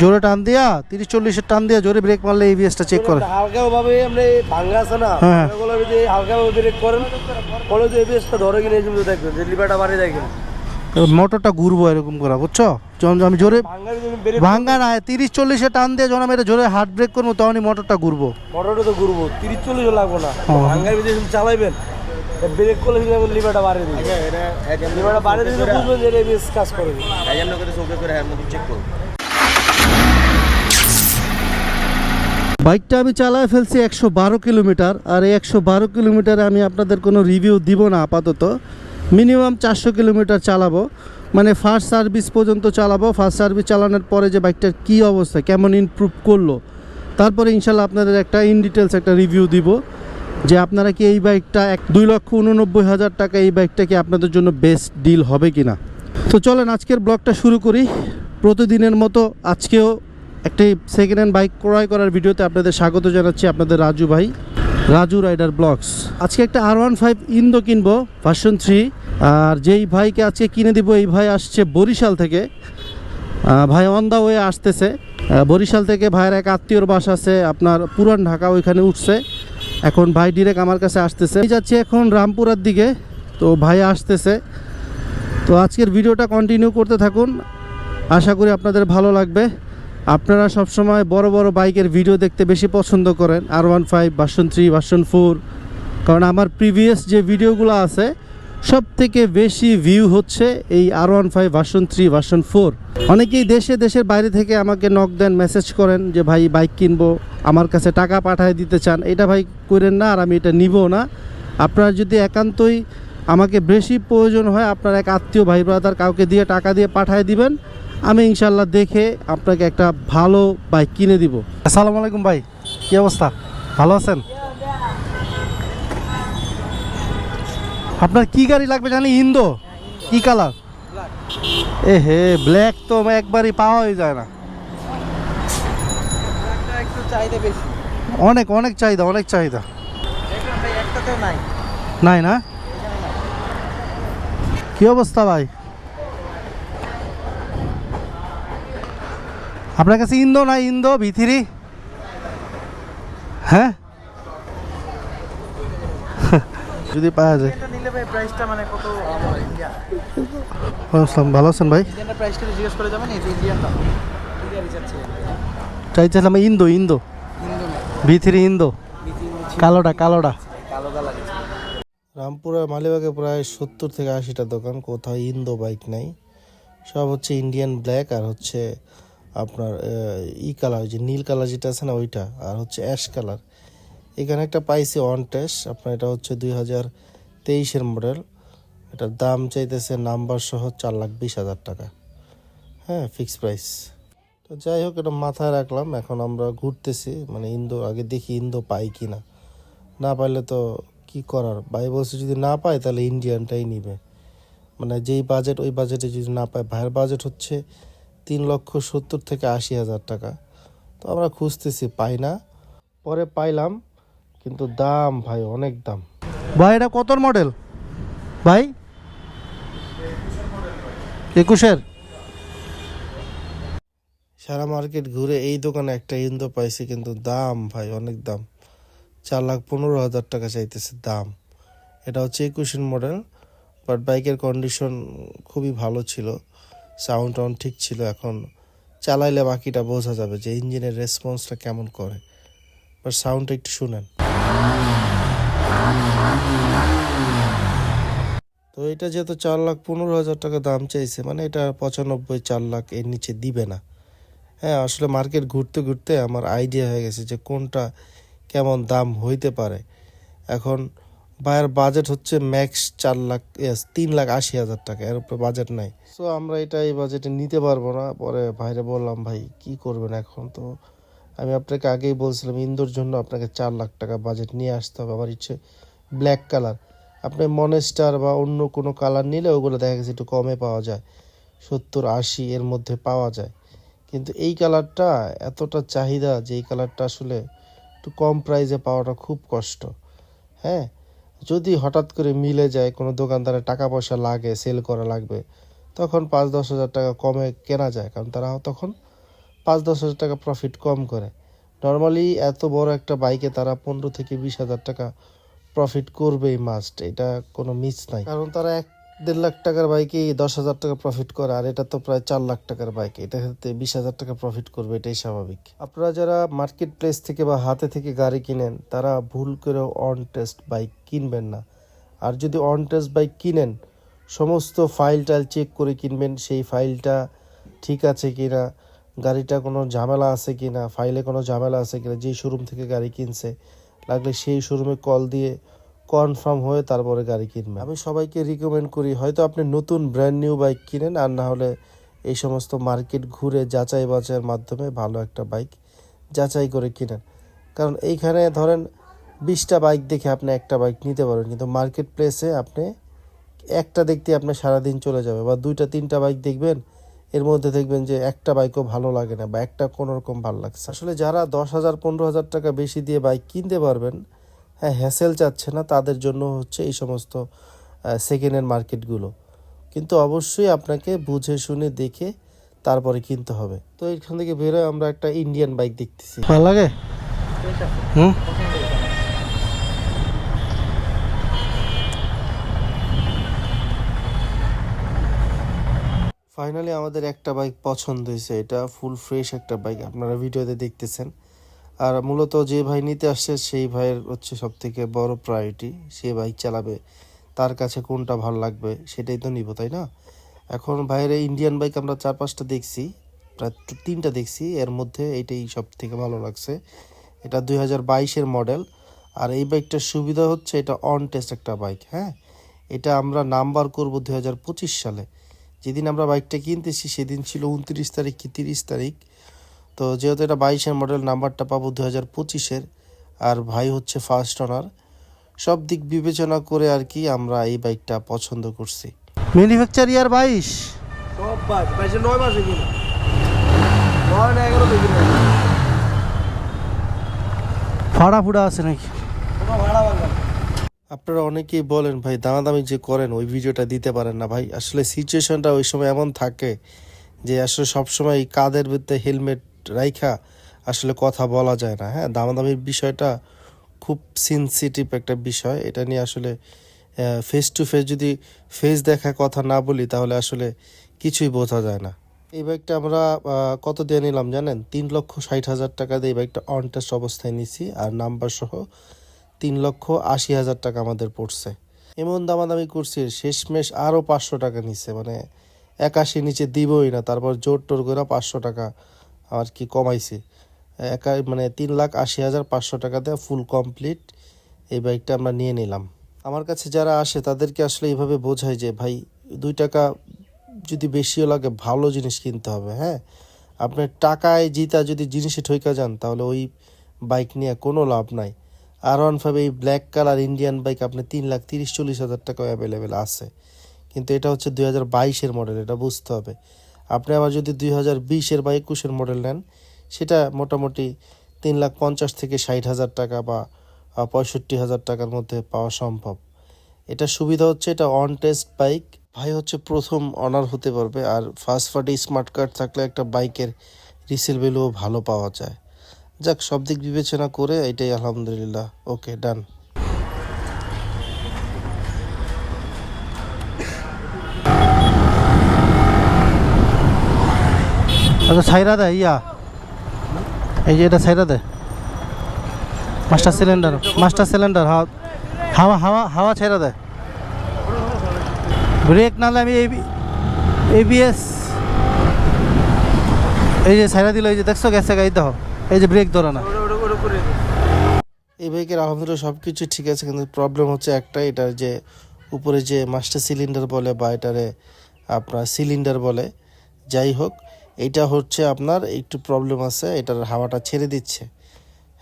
জোরে টান দিয়া তিরিশ চল্লিশের টান দিয়া জোরে ব্রেক মারলে এবিএসটা চেক করে। হালকা ভাবে ভাঙ্গা আছে না হ্যাঁ। ভাঙ্গাগুলো যদি হালকা ভাবে ব্রেক করেন ফলে যে এবিএসটা ধরে কিনে কিন্তু দেখবেন যে লিভারটা বাড়ি দেখেন মোটরটা ঘুরবো এরকম করা বুঝছ? যখন আমি জোরে ভাঙ্গা ভাঙ্গা না তিরিশ চল্লিশে টান দিয়ে যখন আমি এটা জোরে হার্ট ব্রেক করব তখনই মোটরটা ঘুরবো। মোটরটা তো ঘুরবো তিরিশ চল্লিশ লাগবো না। ভাঙ্গার ভিতরে যদি চালাইবেন ব্রেক করলে কিন্তু লিভারটা বাড়ি দিবে। লিভারটা বাড়ি দিলে বুঝবেন যে এবিএস কাজ করে বাইকটা আমি চালায় ফেলছি একশো বারো কিলোমিটার, আর এই একশো বারো কিলোমিটারে আমি আপনাদের কোনো রিভিউ দিব না আপাতত। মিনিমাম চারশো কিলোমিটার চালাবো। মানে ফার্স্ট সার্ভিস পর্যন্ত চালাবো। ফার্স্ট সার্ভিস চালানোর পরে যে বাইকটার কী অবস্থা, কেমন ইমপ্রুভ করল, তারপরে ইনশাল্লাহ আপনাদের একটা ইন ডিটেলস একটা রিভিউ দিব। যে আপনারা কি এই বাইকটা এক দুই লক্ষ উননব্বই হাজার টাকা এই বাইকটা কি আপনাদের জন্য বেস্ট ডিল হবে কি না তো চলেন আজকের ব্লগটা শুরু করি। প্রতিদিনের মতো আজকেও একটি সেকেন্ড হ্যান্ড বাইক ক্রয় করার ভিডিওতে আপনাদের স্বাগত জানাচ্ছি আপনাদের রাজু ভাই, রাজু রাইডার ব্লগস। আজকে একটা আর ওয়ান ফাইভ ইন্দো কিনবো ভার্সন থ্রি আর যেই ভাইকে আজকে কিনে দিব, এই ভাই আসছে বরিশাল থেকে। ভাই অন দা ওয়ে আসতেছে। বরিশাল থেকে ভাইয়ের এক আত্মীয়র বাস আছে, আপনার পুরান ঢাকা, ওইখানে উঠছে। এখন ভাই ডিরেক্ট আমার কাছে আসতেছে। আমি যাচ্ছি এখন রামপুরার দিকে, তো ভাই আসতেছে। তো আজকের ভিডিওটা কন্টিনিউ করতে থাকুন। আশা করি আপনাদের ভালো লাগবে। আপনারা সবসময় বড় বড় বাইকের ভিডিও দেখতে বেশি পছন্দ করেন R one five version three version four কারণ আমার প্রিভিয়াস যে ভিডিওগুলো আছে সব থেকে বেশি ভিউ হচ্ছে এই R one five version three version four অনেকেই দেশে, দেশের বাইরে থেকে আমাকে নক দেন মেসেজ করেন যে, ভাই বাইক কিনবো, আমার কাছে টাকা পাঠিয়ে দিতে চান। এটা ভাই করেন না আর আমি এটা নিব না। আপনারা যদি একান্তই আমাকে বেশি প্রয়োজন হয়, আপনার এক আত্মীয়, ভাই ব্রাদার কাউকে দিয়ে টাকা দিয়ে পাঠিয়ে দিবেন আমি ইনশাল্লাহ দেখে আপনাকে একটা ভালো বাইক কিনে দিব। আসসালামু আলাইকুম ভাই কি অবস্থা? ভালো আছেন? আপনার কি গাড়ি লাগবে জানি? ইন্দো? কি কালার এ হে ব্ল্যাক তো একবারই পাওয়াই যায় না। একটু চাহিদা বেশি অনেক অনেক চাহিদা অনেক চাহিদা। নাই না? কি অবস্থা ভাই? আপনার কাছে ইন্দো না ইন্দো ভিথিরি? হ্যাঁ? যদি পাওয়া যায়। এটা নিলে ভাই প্রাইসটা মানে কত? ভালো আছেন ভাই? ইন্ডিয়ানের প্রাইসটা জিজ্ঞেস করে যাবেন এই যে ইন্ডিয়ানটা ইন্ডিয়া রিচার্জ চাইছিলাম Indo Indo. Indo V three Indo. কালোটা কালোটা। রামপুরা মালিবাগে প্রায় সত্তর থেকে আশিটা দোকান। কোথাও ইন্দো বাইক নাই। সব হচ্ছে ইন্ডিয়ান ব্ল্যাক আর হচ্ছে আপনার ই কালার যে নীল কালার যেটা আছে না, ওইটা, আর হচ্ছে অ্যাশ কালার এখানে একটা পাইছি ওয়ান টেস্ট আপনার এটা হচ্ছে দুই হাজার তেইশের মডেল এটার দাম চাইতেছে নাম্বার সহ চার লাখ বিশ হাজার টাকা। হ্যাঁ ফিক্স প্রাইস তো যাই হোক, এটা মাথায় রাখলাম, এখন আমরা ঘুরতেছি মানে ইন্দো, আগে দেখি ইন্দো পাই কি না না পাইলে তো কি করার? ভাই বলছে যদি না পায়, তাহলে ইন্ডিয়ানটাই নিবে। মানে যেই বাজেট ওই বাজেটে যদি না পায়, ভাইয়ের বাজেট হচ্ছে তিন লক্ষ সত্তর থেকে আশি হাজার টাকা। তো আমরা খুঁজতেছি পাই না। পরে পাইলাম কিন্তু দাম ভাই অনেক দাম। ভাই এটা কত মডেল ভাই? একুশের? সারা মার্কেট ঘুরে এই দোকানে একটা ইন্দো পাইছি কিন্তু দাম ভাই অনেক দাম। চার লাখ পনেরো হাজার টাকা চাইতেছে দাম। এটা হচ্ছে একুশের মডেল বাট বাইকের কন্ডিশন খুবই ভালো ছিল। সাউন্ড টাউন্ড ঠিক ছিল, এখন চালাইলে বাকিটা বোঝা যাবে যে ইঞ্জিনের রেসপন্সটা কেমন করে। বাট সাউন্ডটা একটু শুনেন। তো এটা যেহেতু চার লাখ পনেরো হাজার টাকা দাম চাইছে মানে এটা পঁচানব্বই চার লাখ এর নিচে দিবে না। হ্যাঁ আসলে মার্কেট ঘুরতে ঘুরতে আমার আইডিয়া হয়ে গেছে যে কোনটা কেমন দাম হইতে পারে। এখন ভাইয়ের বাজেট হচ্ছে ম্যাক্স চার লাখ তিন লাখ আশি হাজার টাকা, এর উপরে বাজেট নাই। সো আমরা এটা এই বাজেটে নিতে পারব না। পরে ভাইরে বললাম, ভাই, কি করবেন এখন? তো আমি আপনাকে আগেই বলছিলাম, ইন্দোর জন্য আপনাকে চার লাখ টাকা বাজেট নিয়ে আসতে হবে। আমার ইচ্ছে ব্ল্যাক কালার আপনি মনেস্টার বা অন্য কোনো কালার নিলে ওগুলো দেখা গেছে একটু কমে পাওয়া যায়। সত্তর, আশি এর মধ্যে পাওয়া যায়। কিন্তু এই কালারটা এতটা চাহিদা যে এই কালারটা আসলে একটু কম প্রাইসে পাওয়াটা খুব কষ্ট। হ্যাঁ? যদি হঠাৎ করে মিলে যায়, কোনো দোকানদারের টাকা পয়সা লাগে সেল করা লাগবে, তখন পাঁচ দশ হাজার টাকা কমে কেনা যায়। কারণ তারা তখন পাঁচ দশ হাজার টাকা প্রফিট কম করে। নর্মালি এত বড় একটা বাইকে তারা পনেরো থেকে বিশ হাজার টাকা প্রফিট করবেই মাস্ট এটা কোনো মিস নাই। কারণ তারা এক দেড় লাখ টাকার বাইকে দশ হাজার টাকা প্রফিট করে, আর এটা তো প্রায় চার লাখ টাকার বাইক। এটা ক্ষেত্রে বিশ হাজার টাকা প্রফিট করবে, এটাই স্বাভাবিক। আপনারা যারা মার্কেট প্লেস থেকে বা হাতে থেকে গাড়ি কিনেন, তারা ভুল করে অন টেস্ট বাইক কিনবেন না। আর যদি অন টেস্ট বাইক কিনেন, সমস্ত ফাইল টাইল চেক করে কিনবেন, সেই ফাইলটা ঠিক আছে কি না গাড়িটা কোনো ঝামেলা আছে কি না ফাইলে কোনো ঝামেলা আছে কি না যেই শোরুম থেকে গাড়ি কিনছে, লাগলে সেই শোরুমে কল দিয়ে কনফার্ম হয়ে তারপরে গাড়ি কিনবেন। আমি সবাইকে রিকমেন্ড করি, হয়তো আপনি নতুন ব্র্যান্ড নিউ বাইক কিনেন, আর না হলে এই সমস্ত মার্কেট ঘুরে যাচাই বাছাইয়ের মাধ্যমে ভালো একটা বাইক যাচাই করে কিনেন। কারণ এইখানে ধরেন বিশটা বাইক দেখে আপনি একটা বাইক নিতে পারবেন, কিন্তু মার্কেট প্লেসে আপনি একটা দেখতে আপনার সারাদিন চলে যাবে, বা দুইটা, তিনটা বাইক দেখবেন, এর মধ্যে দেখবেন যে একটা বাইকও ভালো লাগে না, বা একটা কোনো রকম ভালো লাগছে আসলে যারা দশ হাজার, পনেরো হাজার টাকা বেশি দিয়ে বাইক কিনতে পারবেন হ্যাঁ হ্যাসেল চাচ্ছে না তাদের জন্য হচ্ছে এই সমস্ত সেকেন্ড হ্যান্ড মার্কেটগুলো কিন্তু অবশ্যই আপনাকে বুঝে শুনে দেখে তারপরে কিনতে হবে। তো এখান থেকে বেরোয় আমরা একটা ইন্ডিয়ান বাইক দেখতেছি। ভালো লাগে? হুম? ফাইনালি আমাদের একটা বাইক পছন্দ হয়েছে এটা ফুল ফ্রেশ একটা বাইক আপনারা ভিডিওতে দেখতেছেন। আর মূলত যে ভাই নিতে আসছে, সেই ভাইয়ের হচ্ছে সব থেকে বড় প্রায়োরিটি সে বাইক চালাবে, তার কাছে কোনটা ভালো লাগবে সেটাই তো নিব, তাই না? এখন ভাইয়ের ইন্ডিয়ান বাইক আমরা চার পাঁচটা দেখছি, প্রায় তিনটা দেখছি, এর মধ্যে এটাই সব থেকে ভালো লাগছে। এটা দুই হাজার বাইশের মডেল আর এই বাইকটার সুবিধা হচ্ছে এটা অন টেস্ট একটা বাইক হ্যাঁ? এটা আমরা নাম্বার করব দুই হাজার পঁচিশ সালে। যেদিন আমরা বাইকটা কিনতেছি, সেদিন ছিল উনত্রিশ তারিখ কি তিরিশ তারিখ? তো যেহেতু এটা বাইশের মডেল নাম্বারটা পাবো দু হাজার পঁচিশের আর ভাই হচ্ছে ফার্স্ট অনার সব দিক বিবেচনা করে আর কি আমরা এই বাইকটা পছন্দ করছি। ম্যানুফ্যাকচার ইয়ার বাইশ? সব বাইশ। বাইশে নয় মাসে কিনা। নয় না এগারোতে কিনা। ফাড়া ফুড়া আছে নাকি? ভাড়া আপনারা অনেকেই বলেন ভাই দামাদামি যে করেন ওই ভিডিওটা দিতে পারেন না ভাই। আসলে সিচুয়েশনটা ওই সময় এমন থাকে যে আসলে সবসময় কাদের ভিতরে হেলমেট রাইখা আসলে কথা বলা যায় না। হ্যাঁ দামাদামির বিষয়টা খুব সেন্সিটিভ একটা বিষয়। এটা নিয়ে আসলে ফেস টু ফেস যদি ফেস দেখা কথা না বলি, তাহলে আসলে কিছুই বোঝা যায় না। এই বাইকটা আমরা কত দিয়ে নিলাম জানেন? তিন লক্ষ ষাট হাজার টাকা দিয়ে এই বাইকটা অন টেস্ট অবস্থায় নিছি। আর নাম্বার সহ তিন লক্ষ আশি হাজার টাকা আমাদের পড়ছে। এমন দামাদামি করছি, শেষমেশ আরও পাঁচশো টাকা নিচ্ছে মানে একাশি নিচে দিবই না, তারপর জোর টোর করে পাঁচশো টাকা আর কি কমাইছে। একা মানে তিন লাখ আশি হাজার পাঁচশো টাকা দেওয়া ফুল কমপ্লিট এই বাইকটা আমরা নিয়ে নিলাম। আমার কাছে যারা আসে, তাদেরকে আসলে এইভাবে বোঝায় যে, ভাই, দুই টাকা যদি বেশিও লাগে, ভালো জিনিস কিনতে হবে। হ্যাঁ? আপনার টাকায় জিতা যদি জিনিসে ঠইকা যান, তাহলে ওই বাইক নিয়ে কোনো লাভ নাই। আর ওয়ান এই ব্ল্যাক কালার ইন্ডিয়ান বাইক আপনি তিন লাখ তিরিশ চল্লিশ হাজার টাকা অ্যাভেলেবেল আছে। কিন্তু এটা হচ্ছে দুই হাজার বাইশের মডেল এটা বুঝতে হবে। আপনি আবার যদি দুই হাজার বিশের বা একুশের মডেল নেন, সেটা মোটামুটি তিন লাখ পঞ্চাশ থেকে ষাট হাজার টাকা বা পঁয়ষট্টি হাজার টাকার মধ্যে পাওয়া সম্ভব। এটা সুবিধা হচ্ছে এটা অন টেস্ট বাইক ভাই হচ্ছে প্রথম অনার হতে পারবে আর ফার্স্ট পার্টি স্মার্ট কার্ড থাকলে একটা বাইকের রিসেল ভ্যালুও ভালো পাওয়া যায়। যাক, সব দিক বিবেচনা করে এটাই আলহামদুলিল্লাহ। ওকে ডান আচ্ছা ছাইরা দে, ইয়া। এই যে এটা ছাইরা দে। মাস্টার সিলিন্ডার মাস্টার সিলিন্ডার, হাওয়া হাওয়া হাওয়া হাওয়া ছেড়ে দে। ব্রেক নাহলে আমি এবিএস এই যে ছাইরা দিল, এই যে দেখছ, গেছে গাড়ি দেখো। এই যে ব্রেক ধরে না। এই বাইকের আলহামদুলিল্লাহ সব কিছু ঠিক আছে, কিন্তু প্রবলেম হচ্ছে একটা, এটার যে উপরে যে মাস্টার সিলিন্ডার বলে বা এটারে আপনার সিলিন্ডার বলে, যাই হোক এইটা হচ্ছে আপনার একটু প্রবলেম আছে, এটার হাওয়াটা ছেড়ে দিচ্ছে।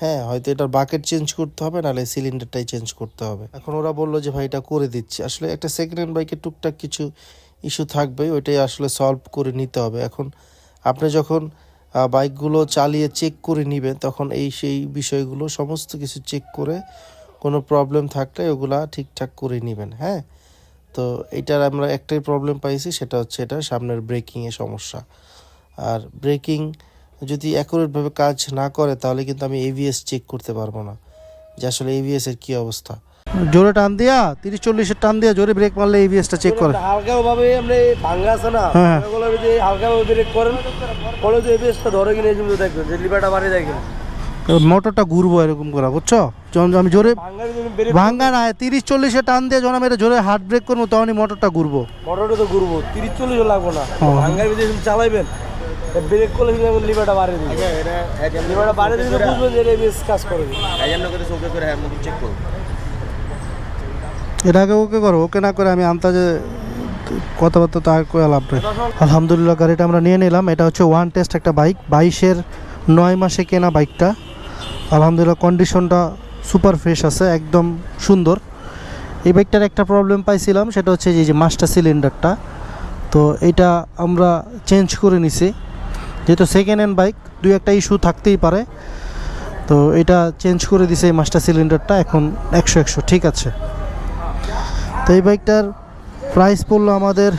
হ্যাঁ হয়তো এটার বাকেট চেঞ্জ করতে হবে, নাহলে সিলিন্ডারটাই চেঞ্জ করতে হবে। এখন ওরা বলল যে, ভাই, এটা করে দিচ্ছে। আসলে একটা সেকেন্ড হ্যান্ড বাইকে টুকটাক কিছু ইস্যু থাকবে, ওইটাই আসলে সলভ করে নিতে হবে। এখন আপনি যখন বাইকগুলো চালিয়ে চেক করে নেবেন, তখন এই সেই বিষয়গুলো সমস্ত কিছু চেক করে কোনো প্রবলেম থাকলে ওগুলা ঠিকঠাক করে নেবেন হ্যাঁ? তো এটার আমরা একটাই প্রবলেম পাইছি, সেটা হচ্ছে এটা সামনের ব্রেকিংয়ে সমস্যা। আর ব্রেকিং যদি অ্যাকুরেটভাবে কাজ না করে তাহলে কিন্তু আমি এভিএস চেক করতে পারব না। যে আসলে এভিএস এর কি অবস্থা? জোরে টান দিয়া তিরিশ চল্লিশের টান দিয়া জোরে ব্রেক মারলে এভিএসটা চেক করে। হালকা ভাবে আপনি ভাঙ্গা আছে না হ্যাঁ। ওগুলো যদি হালকা ভাবে ব্রেক করেন পরে যে এবিএসটা ধরে কিনে কিন্তু দেখবেন যে লিভারটা বাড়িয়ে যায় কিনা। মোটরটা ঘুরবো এরকম করা বুঝছ? যখন আমি জোরে ভাঙ্গা না তিরিশ চল্লিশে টান দিয়ে যখন আমি এটা জোরে হার্ট ব্রেক করব তখনই মোটরটা ঘুরবো। মোটরটা তো ঘুরবো তিরিশ চল্লিশ লাগবো না। হ্যাঁ। ভাঙ্গার ভিতরে চালাইবেন ব্রেক করলে লিভারটা বাড়িয়ে দিবে। লিভারটা বাড়িয়ে দিলে বুঝবেন যে এবিএস কাজ করে। এটা আগে ওকে করো ওকে না করে আমি আন্তাজে কথাবার্তা তো করে লাভ নেই। আলহামদুলিল্লাহ গাড়িটা আমরা নিয়ে নিলাম। এটা হচ্ছে ওয়ান টেস্ট একটা বাইক বাইশের নয় মাসে কেনা বাইকটা আলহামদুলিল্লাহ কন্ডিশনটা সুপার ফ্রেশ আছে একদম সুন্দর। এই বাইকটার একটা প্রবলেম পাইছিলাম সেটা হচ্ছে যে মাস্টার সিলিন্ডারটা তো এটা আমরা চেঞ্জ করে নিছি। যেহেতু সেকেন্ড হ্যান্ড বাইক দুই একটা ইস্যু থাকতেই পারে। তো এটা চেঞ্জ করে দিছে এই মাস্টার সিলিন্ডারটা এখন একশো একশো, ঠিক আছে। তো এই বাইকটার প্রাইস পড়ল আমাদের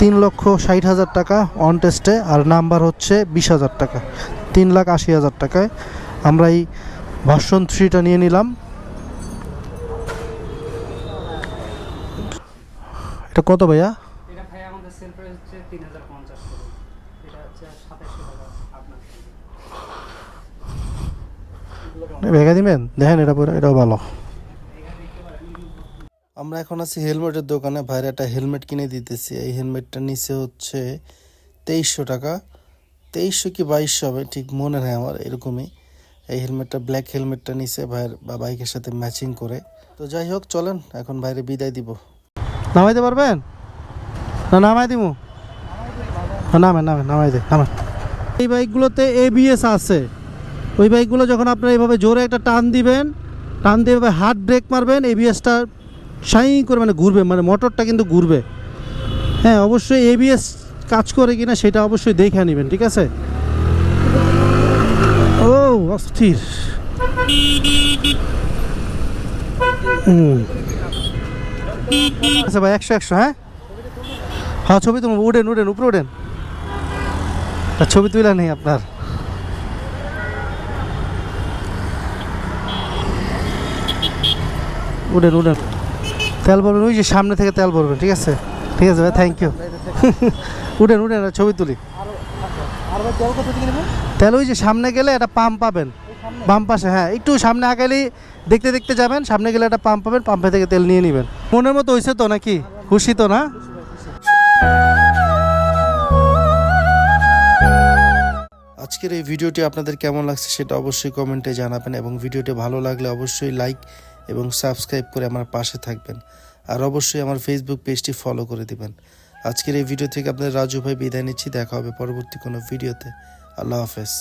তিন লক্ষ ষাট হাজার টাকা অন টেস্টে আর নাম্বার হচ্ছে বিশ হাজার টাকা, তিন লাখ আশি হাজার টাকায়। আমরা এই ভার্সন থ্রিটা নিয়ে নিলাম। এটা কত ভাইয়া এটা ভাই আমাদের সেল প্রাইস হচ্ছে তিন হাজার পঞ্চাশ করে এটা হচ্ছে সাতাশশো টাকা আপনার ভেঙে দিবেন? দেখেন এটা পরে এটাও ভালো। আমরা এখন আছি হেলমেটের দোকানে। ভাইয়ের একটা হেলমেট কিনে দিতেছি। এই হেলমেটটা নিচে হচ্ছে তেইশশো টাকা। তেইশশো কি বাইশশো হবে? ঠিক মনে নেই আমার এরকমই। এই হেলমেটটা ব্ল্যাক হেলমেটটা নিচে ভাইয়ের বা বাইকের সাথে ম্যাচিং করে। তো যাই হোক চলেন এখন বাইরে বিদায় দিব। নামাইতে পারবেন? না নামাই দিব নামে নামে নামাই দে নামে এই বাইকগুলোতে এবিএস আছে। ওই বাইকগুলো যখন আপনারা এইভাবে জোরে একটা টান দিবেন, টান দিয়ে এভাবে হার্ড ব্রেক মারবেন এবিএসটা সাই করে মানে ঘুরবে মানে মোটরটা কিন্তু ঘুরবে। হ্যাঁ অবশ্যই এবিএস কাজ করে কিনা সেটা অবশ্যই দেখে নেবেন, ঠিক আছে? ও, অস্থির। আচ্ছা ভাই, একশো একশো হ্যাঁ? হ্যাঁ ছবি তুমি উঠেন উঠেন, উপরে উঠেন। ছবি তুলে নেই আপনার। উঠেন উঠেন তেল ভরবেন ওই যে সামনে থেকে তেল ভরবেন ঠিক আছে? ঠিক আছে ভাই থ্যাংক ইউ উঠেন উঠেন আর ছবি তুলি। তেল ওই যে সামনে গেলে একটা পাম্প পাবেন। বাম পাশে হ্যাঁ একটু সামনে আগালেই দেখতে দেখতে যাবেন সামনে গেলে একটা পাম্প পাবেন পাম্পে থেকে তেল নিয়ে নেবেন। মনের মতো হয়েছে তো নাকি? খুশি তো না? আজকের এই ভিডিওটি আপনাদের কেমন লাগছে সেটা অবশ্যই কমেন্টে জানাবেন এবং ভিডিওটি ভালো লাগলে অবশ্যই লাইক এবং সাবস্ক্রাইব করে আমার পাশে থাকবেন। আর অবশ্যই আমার ফেসবুক পেজটি ফলো করে দিবেন। আজকের এই ভিডিও থেকে আপনার রাজু ভাই বিদায় নিচ্ছি। দেখা হবে পরবর্তী কোনো ভিডিওতে আল্লাহ হাফেজ।